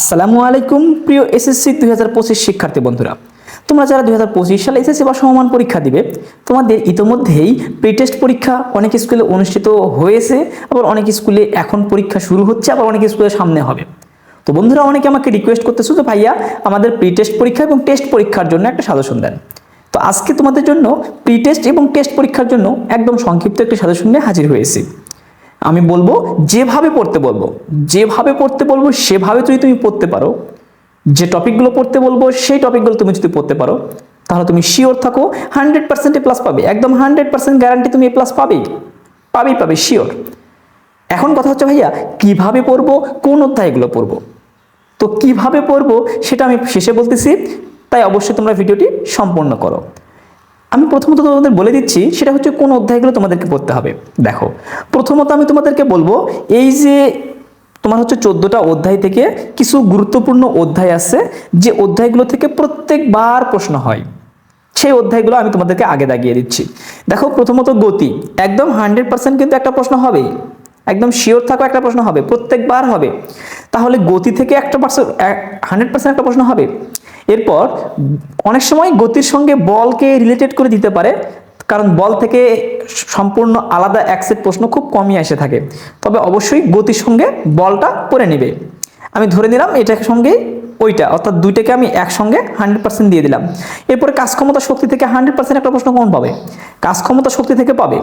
আসসালামু আলাইকুম, প্রিয় এসএসসি দুই হাজার পঁচিশ শিক্ষার্থী বন্ধুরা। তোমরা যারা দুই হাজার পঁচিশ সালে এসএসসি বা সমমান পরীক্ষা দিবে, তোমাদের ইতোমধ্যেই প্রি টেস্ট পরীক্ষা অনেক স্কুলে অনুষ্ঠিত হয়েছে, আবার অনেক স্কুলে এখন পরীক্ষা শুরু হচ্ছে, আবার অনেক স্কুলে সামনে হবে। তো বন্ধুরা, অনেকে আমাকে রিকোয়েস্ট করতেছো যে ভাইয়া, আমাদের প্রি টেস্ট পরীক্ষা এবং টেস্ট পরীক্ষার জন্য একটা সাজেশন দেন। তো আজকে তোমাদের জন্য প্রি টেস্ট এবং টেস্ট পরীক্ষার জন্য একদম সংক্ষিপ্ত একটি সাজেশন নিয়ে হাজির হয়েছি। আমি বলব, যেভাবে পড়তে বলব, যেভাবে পড়তে বলব, সেভাবে যদি তুমি পড়তে পারো, যে টপিকগুলো পড়তে বলব, সেই টপিকগুলো তুমি যদি পড়তে পারো, তাহলে তুমি শিওর থাকো হান্ড্রেড পার্সেন্ট প্লাস পাবে। একদম হান্ড্রেড পার্সেন্ট গ্যারান্টি তুমি এ প্লাস পাবেই পাবেই পাবে শিওর এখন কথা হচ্ছে ভাইয়া, কীভাবে পড়ব, কোন অধ্যায়গুলো পড়ব? তো কীভাবে পড়ব, সেটা আমি শেষে বলতেছি, তাই অবশ্যই তোমরা ভিডিওটি সম্পূর্ণ করো। আমি প্রথমত তোমাদের বলে দিচ্ছি, সেটা হচ্ছে কোন অধ্যায়গুলো তোমাদেরকে পড়তে হবে। দেখো, প্রথমত আমি তোমাদেরকে বলব, এই যে তোমার হচ্ছে চোদ্দোটা অধ্যায় থেকে কিছু গুরুত্বপূর্ণ অধ্যায় আছে, যে অধ্যায়গুলো থেকে প্রত্যেকবার প্রশ্ন হয়। সেই অধ্যায়গুলো আমি তোমাদেরকে আগে দাগিয়ে দিচ্ছি। দেখো, প্রথমত গতি। একদম হান্ড্রেড পার্সেন্ট কিন্তু একটা প্রশ্ন হবেই একদম শিওর থাকো একটা প্রশ্ন হবে, প্রত্যেকবার হবে। তাহলে গতি থেকে একটা পার্সেন্ট হান্ড্রেড পার্সেন্ট একটা প্রশ্ন হবে। এরপর অনেক সময় গতির সঙ্গে বলকে রিলেটেড করে দিতে পারে, কারণ বল থেকে সম্পূর্ণ আলাদা এক সেট প্রশ্ন খুব কমই এসে থাকে। তবে অবশ্যই গতির সঙ্গে বলটা করে নেবে। আমি ধরে নিলাম এটার সঙ্গে ওইটা, অর্থাৎ দুইটাকে আমি একসঙ্গে হান্ড্রেড পার্সেন্ট দিয়ে দিলাম। এরপরে কাজ ক্ষমতা শক্তি থেকে হান্ড্রেড পার্সেন্ট একটা প্রশ্ন কমন পাবে? কাজ ক্ষমতা শক্তি থেকে পাবে।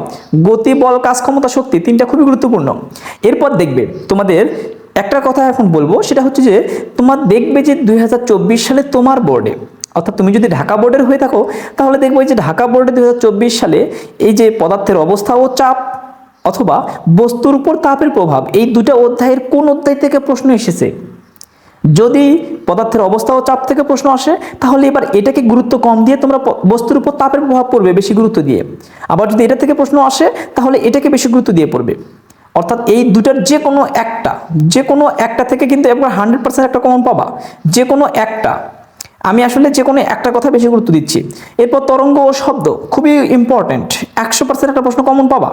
গতি, বল, কাজ ক্ষমতা শক্তি তিনটা খুবই গুরুত্বপূর্ণ। এরপর দেখবে তোমাদের একটা কথা এখন বলব, সেটা হচ্ছে যে তোমার দেখবে যে দুই হাজার চব্বিশ সালে তোমার বোর্ডে অর্থাৎ তুমি যদি ঢাকা বোর্ডের হয়ে থাকো, তাহলে দেখবে যে ঢাকা বোর্ডে দুই হাজার চব্বিশ সালে এই যে পদার্থের অবস্থা ও চাপ অথবা বস্তুর উপর তাপের প্রভাব, এই দুটো অধ্যায়ের কোন অধ্যায় থেকে প্রশ্ন এসেছে? যদি পদার্থের অবস্থা ও চাপ থেকে প্রশ্ন আসে, তাহলে এবার এটাকে গুরুত্ব কম দিয়ে তোমরা বস্তুর উপর তাপের প্রভাব পড়বে বেশি গুরুত্ব দিয়ে। আবার যদি এটা থেকে প্রশ্ন আসে, তাহলে এটাকে বেশি গুরুত্ব দিয়ে পড়বে। অর্থাৎ এই দুটার যে কোনো একটা, যে কোনো একটা থেকে কিন্তু একবার হান্ড্রেড পার্সেন্ট একটা কমন পাবা, যে কোনো একটা। আমি আসলে যে কোনো একটা কথা বেশি গুরুত্ব দিচ্ছি। এরপর তরঙ্গ ও শব্দ, খুবই ইম্পর্ট্যান্ট একশো পার্সেন্ট একটা প্রশ্ন কমন পাবা।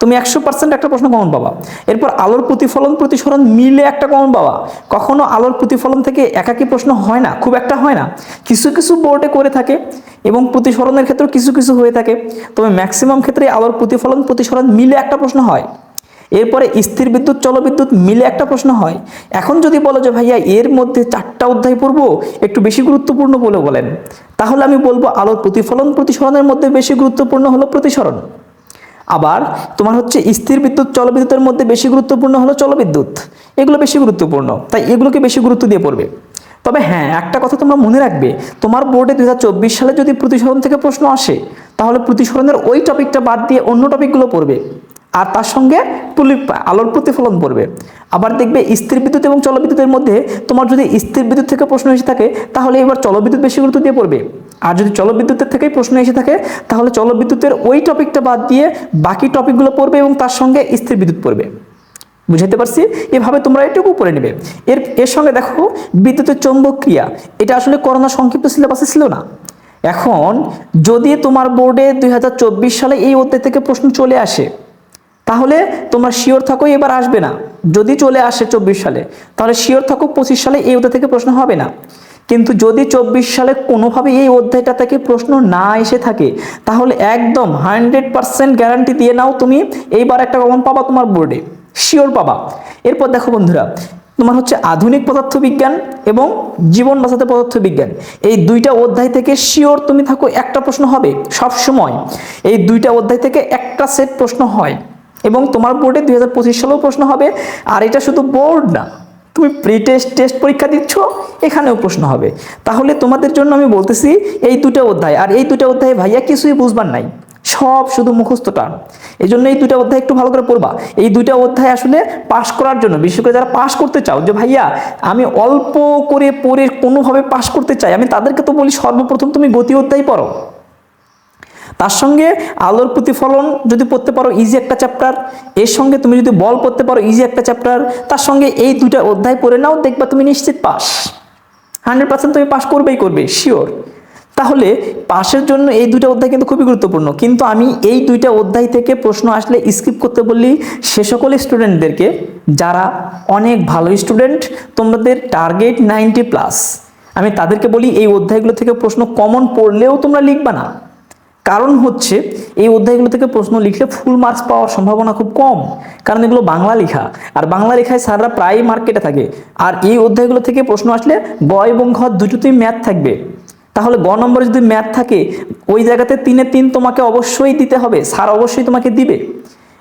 তুমি একশো পার্সেন্ট একটা প্রশ্ন কমন পাবা। এরপর আলোর প্রতিফলন, প্রতিসরণ মিলে একটা কমন পাবা। কখনো আলোর প্রতিফলন থেকে একাকি প্রশ্ন হয় না, খুব একটা হয় না। কিছু কিছু বোর্ডে করে থাকে এবং প্রতিসরণের ক্ষেত্রে কিছু কিছু হয়ে থাকে। তবে ম্যাক্সিমাম ক্ষেত্রে আলোর প্রতিফলন, প্রতিসরণ মিলে একটা প্রশ্ন হয়। এরপরে স্থির বিদ্যুৎ, চলবিদ্যুৎ মিলে একটা প্রশ্ন হয়। এখন যদি বলো যে, ভাইয়া, এর মধ্যে চারটা অধ্যায় পড়ব? একটু বেশি গুরুত্বপূর্ণ বলে বলেন। তাহলে আমি বলব, আলোর প্রতিফলন প্রতিসরণের মধ্যে বেশি গুরুত্বপূর্ণ হলো প্রতিসরণ। আবার, তোমার হচ্ছে স্থির বিদ্যুৎ, চলবিদ্যুতের মধ্যে বেশি গুরুত্বপূর্ণ হলো চলবিদ্যুৎ। এগুলো বেশি গুরুত্বপূর্ণ, তাই এগুলোকে বেশি গুরুত্ব দিয়ে পড়বে। তবে হ্যাঁ একটা কথা তোমরা মনে রাখবে, তোমার বোর্ডে দু হাজার চব্বিশ সালে যদি প্রতিসরণ থেকে প্রশ্ন আসে, তাহলে প্রতিসরণের ওই টপিকটা বাদ দিয়ে অন্য টপিকগুলো পড়বে। আর তার সঙ্গে আলোর প্রতিফলন পড়বে। আবার দেখবে স্থির বিদ্যুৎ এবং চলবিদ্যুতের মধ্যে তোমার যদি স্থির বিদ্যুৎ থেকে প্রশ্ন এসে থাকে, তাহলে এবার চলবিদ্যুৎ বেশি গুরুত্ব দিয়ে পড়বে। আর যদি চলবিদ্যুতের থেকেই প্রশ্ন এসে থাকে, তাহলে চলবিদ্যুতের ওই টপিকটা বাদ দিয়ে বাকি টপিকগুলো পড়বে এবং তার সঙ্গে স্থির বিদ্যুৎ পড়বে। বুঝাইতে পারছি? এভাবে তোমরা এটুকু পড়ে নেবে। এর এর সঙ্গে দেখো, বিদ্যুতের চৌম্বক ক্রিয়া। এটা আসলে করোনা সংক্ষিপ্ত সিলেবাসে ছিল না। এখন যদি তোমার বোর্ডে দুই হাজার চব্বিশ সালে এই অধ্যায় থেকে প্রশ্ন চলে আসে তাহলে তোমরা শিওর থাকো এবার আসবে না। যদি চলে আসে চব্বিশ সালে, তাহলে শিওর থাকো পঁচিশ সালে এই অধ্যায় থেকে প্রশ্ন হবে না। কিন্তু যদি চব্বিশ সালে কোনোভাবে এই অধ্যায়টা থেকে প্রশ্ন না এসে থাকে, তাহলে একদম হান্ড্রেড পার্সেন্ট গ্যারান্টি দিয়ে নাও তুমি, এইবার একটা কমন পাবা তোমার বোর্ডে। শিওর পাবা। এরপর দেখো বন্ধুরা, তোমার হচ্ছে আধুনিক পদার্থবিজ্ঞান এবং জীবন বাঁচাতে পদার্থবিজ্ঞান। এই দুইটা অধ্যায় থেকে শিওর তুমি থাকো একটা প্রশ্ন হবে সব সময় এই দুইটা অধ্যায় থেকে একটা সেট প্রশ্ন হয়। এবং তোমার বোর্ডে দুই হাজার পঁচিশ সালেও প্রশ্ন হবে, আর এটা শুধু বোর্ড না, তুমি প্রি টেস্ট টেস্ট পরীক্ষা দিচ্ছ, এখানেও প্রশ্ন হবে। তাহলে তোমাদের জন্য আমি বলতেছি, এই দুটো অধ্যায়, আর এই দুটো অধ্যায় ভাইয়া কিছুই বুঝবার নাই, সব শুধু মুখস্থ টান এই জন্য এই দুটো অধ্যায় একটু ভালো করে পড়বা। এই দুইটা অধ্যায় আসলে পাশ করার জন্য, বিশেষ করে যারা পাশ করতে চাও, যে ভাইয়া, আমি অল্প করে পড়ে কোনোভাবে পাশ করতে চাই, আমি তাদেরকে তো বলি সর্বপ্রথম তুমি গতি অধ্যায় পড়ো। তার সঙ্গে আলোর প্রতিফলন যদি পড়তে পারো ইজি একটা চ্যাপ্টার এর সঙ্গে তুমি যদি বল পড়তে পারো ইজি একটা চ্যাপ্টার তার সঙ্গে এই দুইটা অধ্যায় পড়ে নাও, দেখবা তুমি নিশ্চিত পাস। হান্ড্রেড পার্সেন্ট তুমি পাস করবেই করবে শিওর তাহলে পাশের জন্য এই দুইটা অধ্যায় কিন্তু খুবই গুরুত্বপূর্ণ। কিন্তু আমি এই দুইটা অধ্যায় থেকে প্রশ্ন আসলে স্কিপ করতে বললি, সে সকল স্টুডেন্টদেরকে যারা অনেক ভালো স্টুডেন্ট তোমাদের টার্গেট নাইনটি প্লাস আমি তাদেরকে বলি, এই অধ্যায়গুলো থেকে প্রশ্ন কমন পড়লেও তোমরা লিখবা না। কারণ হচ্ছে এই অধ্যায়গুলো থেকে প্রশ্ন লিখলে ফুল মার্কস পাওয়ার সম্ভাবনা খুব কম। কারণ এগুলো বাংলা লেখা। আর বাংলা লেখায় স্যাররা প্রায় মার্কেটে থাকে। আর এই অধ্যায়গুলো থেকে প্রশ্ন আসলে গ এবং ঘ দুটোতেই ম্যাথ থাকবে। তাহলে গ নম্বরে যদি ম্যাথ থাকে, ওই জায়গাতে তিনে তিন তোমাকে অবশ্যই দিতে হবে। স্যার অবশ্যই তোমাকে দিবে।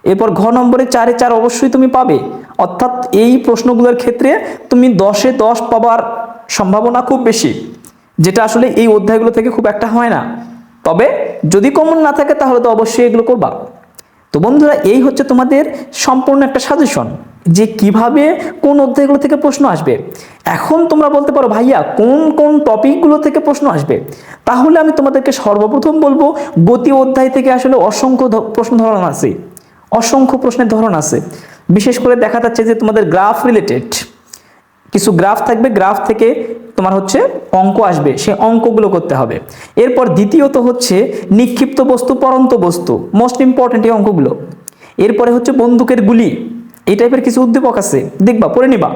এরপর ঘ নম্বরে চারে চার অবশ্যই তুমি পাবে। অর্থাৎ এই প্রশ্নগুলোর ক্ষেত্রে তুমি দশে দশ পাবার সম্ভাবনা খুব বেশি। যেটা আসলে এই অধ্যায়গুলো থেকে খুব একটা হয় না। তবে যদি কমন না থাকে, তাহলে তো অবশ্যই এগুলো করবা। তো বন্ধুরা, এই হচ্ছে তোমাদের সম্পূর্ণ একটা সাজেশন যে কীভাবে কোন অধ্যায়গুলো থেকে প্রশ্ন আসবে। এখন তোমরা বলতে পারো, ভাইয়া, কোন কোন টপিকগুলো থেকে প্রশ্ন আসবে? তাহলে আমি তোমাদেরকে সর্বপ্রথম বলব, গতি অধ্যায় থেকে আসলে অসংখ্য প্রশ্ন ধরন আছে। অসংখ্য প্রশ্নের ধরন আছে। বিশেষ করে দেখা যাচ্ছে যে তোমাদের গ্রাফ রিলেটেড কিছু গ্রাফ থাকবে গ্রাফ থেকে তোমার হচ্ছে অঙ্ক আসবে সেই অঙ্কগুলো করতে হবে। এরপর দ্বিতীয়ত হচ্ছে নিক্ষিপ্ত বস্তু, পরন্ত বস্তু মোস্ট ইম্পর্টেন্ট এই অঙ্কগুলো। এরপরে হচ্ছে বন্দুকের গুলি, এই টাইপের কিছু উদ্দীপক আছে, দেখবা, পড়ে নিবা।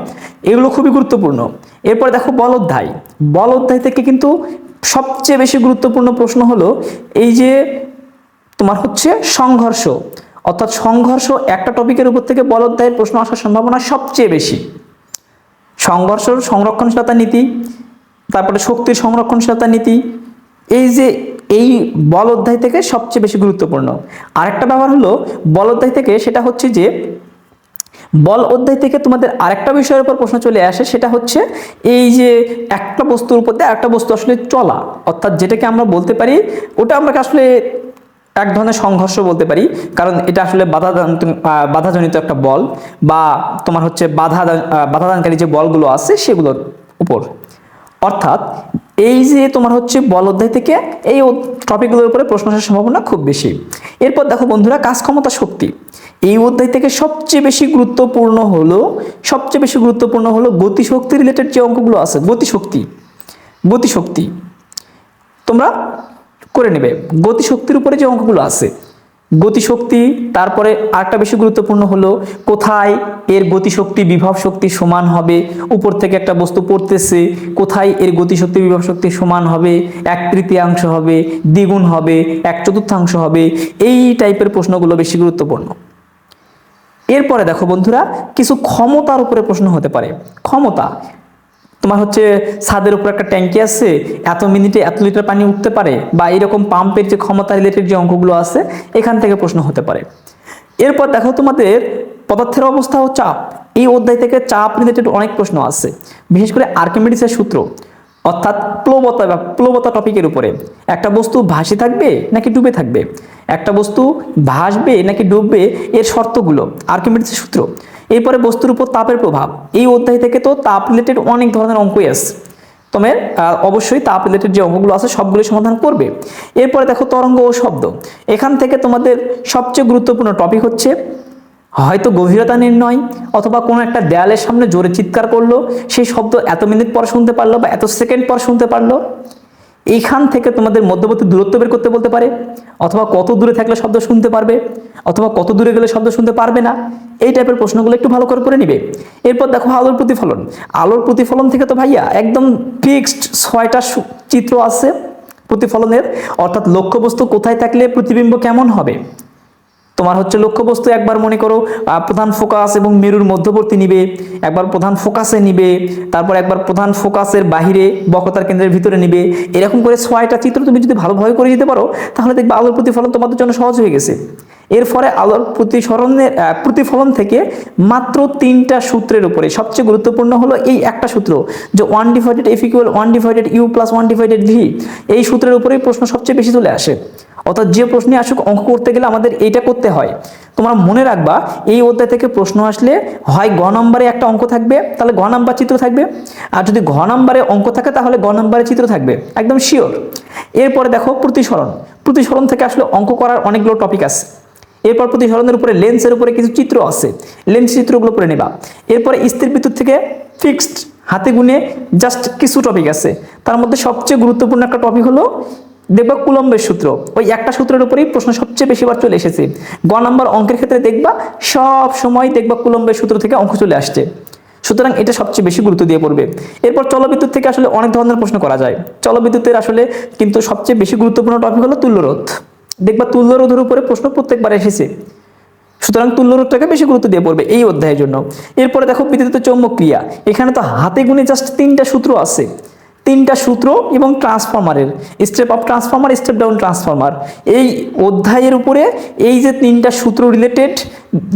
এগুলো খুবই গুরুত্বপূর্ণ। এরপর দেখো বল অধ্যায় বল অধ্যায় থেকে কিন্তু সবচেয়ে বেশি গুরুত্বপূর্ণ প্রশ্ন হলো এই যে তোমার হচ্ছে সংঘর্ষ। অর্থাৎ সংঘর্ষ একটা টপিকের উপর থেকে বল অধ্যায়ের প্রশ্ন আসার সম্ভাবনা সবচেয়ে বেশি। সংঘর্ষ, সংরক্ষণশীলতা নীতি, তারপরে শক্তির সংরক্ষণশীলতা নীতি, এই যে এই বল অধ্যায় থেকে সবচেয়ে বেশি গুরুত্বপূর্ণ। আরেকটা ব্যাপার হলো, বল অধ্যায় থেকে সেটা হচ্ছে যে, বল অধ্যায় থেকে তোমাদের আরেকটা বিষয়ের উপর প্রশ্ন চলে আসে, সেটা হচ্ছে এই যে একটা বস্তুর উপর দিয়ে একটা বস্তু আসলে চলা। অর্থাৎ যেটাকে আমরা বলতে পারি, ওটা আমরা আসলে এক ধরনের সংঘর্ষ বলতে পারি। কারণ এটা আসলে বাধা বাধাজনিত একটা বল বা তোমার হচ্ছে বাধা বাধাদানকারী যে বলগুলো আছে সেগুলোর উপর। অর্থাৎ এই যে তোমার হচ্ছে বল অধ্যায় থেকে এই টপিকগুলোর উপরে প্রশ্ন আসার সম্ভাবনা খুব বেশি। এরপর দেখো বন্ধুরা, কাজ ক্ষমতা শক্তি। এই অধ্যায় থেকে সবচেয়ে বেশি গুরুত্বপূর্ণ হলো, সবচেয়ে বেশি গুরুত্বপূর্ণ হলো গতিশক্তি রিলেটেড যে অঙ্কগুলো আছে, গতিশক্তি গতিশক্তি। তোমরা করে নেবে। গতিশক্তির উপরে যে অঙ্কগুলো আছে, গতিশক্তি তারপরে আরেকটা বেশি গুরুত্বপূর্ণ হলো কোথায় এর গতিশক্তি বিভব শক্তি সমান হবে, উপর থেকে একটা বস্তু পড়তেছে, কোথায় এর গতিশক্তি বিভব শক্তি সমান হবে, এক তৃতীয়াংশ হবে, দ্বিগুণ হবে, এক চতুর্থাংশ হবে, এই টাইপের প্রশ্নগুলো বেশি গুরুত্বপূর্ণ। এরপরে দেখো বন্ধুরা, কিছু ক্ষমতার উপরে প্রশ্ন হতে পারে। ক্ষমতা তোমার হচ্ছে ছাদের উপর একটা ট্যাঙ্কি আছে, এত মিনিটে এত লিটার পানি উঠতে পারে বা এরকম পাম্পের যে ক্ষমতা রিলেটেড যে অঙ্কগুলো আছে, এখান থেকে প্রশ্ন হতে পারে। এরপর দেখো তোমাদের পদার্থের অবস্থা ও চাপ। এই অধ্যায় থেকে চাপ রিলেটেড অনেক প্রশ্ন আছে, বিশেষ করে আর্কিমিডিসের সূত্র, অর্থাৎ প্লবতা বা প্লবতা টপিকের উপরে। একটা বস্তু ভাসে থাকবে নাকি ডুবে থাকবে? একটা বস্তু ভাসবে নাকি ডুববে এর শর্তগুলো, আর্কিমিডিসের সূত্র। এরপরে বস্তুর উপর তাপের প্রভাব। এই অধ্যায় থেকে তো তাপ রিলেটেড অনেক ধরনের অঙ্কই আছে। তোমার অবশ্যই তাপ রিলেটেড যে অঙ্কগুলো আছে সবগুলো সমাধান করবে। এরপরে দেখো তরঙ্গ ও শব্দ। এখান থেকে তোমাদের সবচেয়ে গুরুত্বপূর্ণ টপিক হচ্ছে, হয়তো গভীরতা নির্ণয় অথবা কোনো একটা দেয়ালের সামনে জোরে চিৎকার করল, সেই শব্দ এত মিনিট পর শুনতে পারল বা এত সেকেন্ড পর শুনতে পারল। এইখান থেকে তোমাদের মধ্যবর্তী দূরত্ব বের করতে বলতে পারে, অথবা কত দূরে থাকলে শব্দ শুনতে পারবে। অথবা কত দূরে গেলে শব্দ শুনতে পারবে না? এই টাইপের প্রশ্নগুলো একটু ভালো করে করে নিবে। এরপর দেখো আলোর প্রতিফলন। আলোর প্রতিফলন থেকে তো ভাইয়া একদম ফিক্সড ছয়টা চিত্র আছে প্রতিফলনের। অর্থাৎ লক্ষ্যবস্তু কোথায় থাকলে প্রতিবিম্ব কেমন হবে? তোমার হচ্ছে লক্ষ্যবস্তু একবার মনে করো প্রধান ফোকাস এবং মেরুর মধ্যবর্তী নিবে। একবার প্রধান ফোকাসে নিবে, তারপর একবার প্রধান ফোকাসের বাহিরে বক্রতার কেন্দ্রের ভিতরে নিবে। এরকম করে ছয়টা চিত্র তুমি যদি ভালোভাবে করে দিতে পারো, তাহলে দেখবে আলোর প্রতিফলন তোমাদের জন্য সহজ হয়ে গেছে। এর ফলে আলোর প্রতিসরণের প্রতিফলন থেকে মাত্র তিনটা সূত্রের উপরে সবচেয়ে গুরুত্বপূর্ণ হলো এই একটা সূত্র যে one divided F equal one divided U plus one divided V এই সূত্রের উপরেই প্রশ্ন সবচেয়ে বেশি চলে আসে। অর্থাৎ যে প্রশ্নে আসুক অঙ্ক করতে গেলে আমাদের এইটা করতে হয়। তোমরা মনে রাখবা, এই অধ্যায় থেকে প্রশ্ন আসলে হয় গ নম্বরে একটা অঙ্ক থাকবে, তাহলে গ নাম্বার চিত্র থাকবে। আর যদি ঘ নম্বরে অঙ্ক থাকে, তাহলে গ নম্বরে চিত্র থাকবে। একদম শিওর এরপরে দেখো প্রতিসরণ। প্রতিসরণ থেকে আসলে অঙ্ক করার অনেকগুলো টপিক আছে। এরপর প্রতিসরণের উপরে লেন্সের উপরে কিছু চিত্র আছে। লেন্স চিত্রগুলো পড়ে নেবা। এরপরে স্থির বিদ্যুৎ থেকে ফিক্সড হাতে গুনে জাস্ট কিছু টপিক আছে। তার মধ্যে সবচেয়ে গুরুত্বপূর্ণ একটা টপিক হলো, দেখবা কুলম্বের সূত্র। ওই একটা সূত্রের উপরেই প্রশ্ন সবচেয়ে বেশিবার চলে এসেছে। গ নাম্বার অঙ্কের ক্ষেত্রে দেখবা সব সময় দেখবা কুলম্বের সূত্র থেকে অঙ্ক চলে আসছে। সুতরাং এটা সবচেয়ে বেশি গুরুত্ব দিয়ে পড়বে। এরপর চলবিদ্যুৎ থেকে আসলে অনেক ধরনের প্রশ্ন করা যায়। চলবিদ্যুতের আসলে কিন্তু সবচেয়ে বেশি গুরুত্বপূর্ণ টপিক হলো তুল্যরোধ। দেখবা তুল্য রোধের উপরে প্রশ্ন প্রত্যেকবার এসেছে। সুতরাং তুল্য রোধটাকে বেশি গুরুত্ব দিয়ে পড়বে এই অধ্যায়ের জন্য। এরপরে দেখো বিদ্যুৎ চৌম্বক ক্রিয়া এখানে তো হাতে গুনে জাস্ট তিনটা সূত্র আছে। তিনটা সূত্র এবং ট্রান্সফর্মারের। Step up transformer, step down transformer. এই অধ্যায়ের উপরে এই যে তিনটা সূত্র রিলেটেড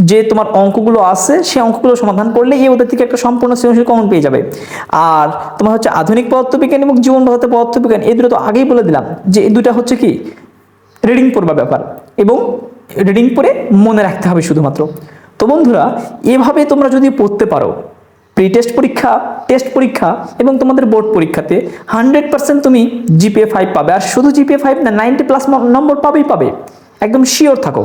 যে তোমার অঙ্কগুলো আছে সেই অঙ্কগুলো সমাধান করলে এই অধ্যায় থেকে একটা সম্পূর্ণ সৃজনশীল কমন পেয়ে যাবে। আর তোমার হচ্ছে আধুনিক পদার্থবিজ্ঞান এবং জীবন ভারতের পদার্থবিজ্ঞান এই দুটো তো আগেই বলে দিলাম যে এই দুটা হচ্ছে কি? রিডিং পড়বা ব্যাপার এবং রিডিং পড়ে মনে রাখতে হবে শুধুমাত্র। তো বন্ধুরা, এভাবে তোমরা যদি পড়তে পারো প্রি টেস্ট পরীক্ষা টেস্ট পরীক্ষা এবং তোমাদের বোর্ড পরীক্ষাতে হান্ড্রেড পার্সেন্ট তুমি জিপিএ ফাইভ পাবে। আর শুধু জিপিএ ফাইভ না নাইনটি প্লাস নম্বর পাবেই পাবে। একদম শিওর থাকো।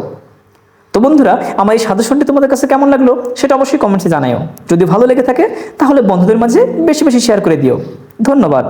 তো বন্ধুরা, আমার এই সাজেশনটি তোমাদের কাছে কেমন লাগল সেটা অবশ্যই কমেন্টসে জানাও যদি ভালো লেগে থাকে, তাহলে বন্ধুদের মাঝে বেশি বেশি শেয়ার করে দিও। ধন্যবাদ।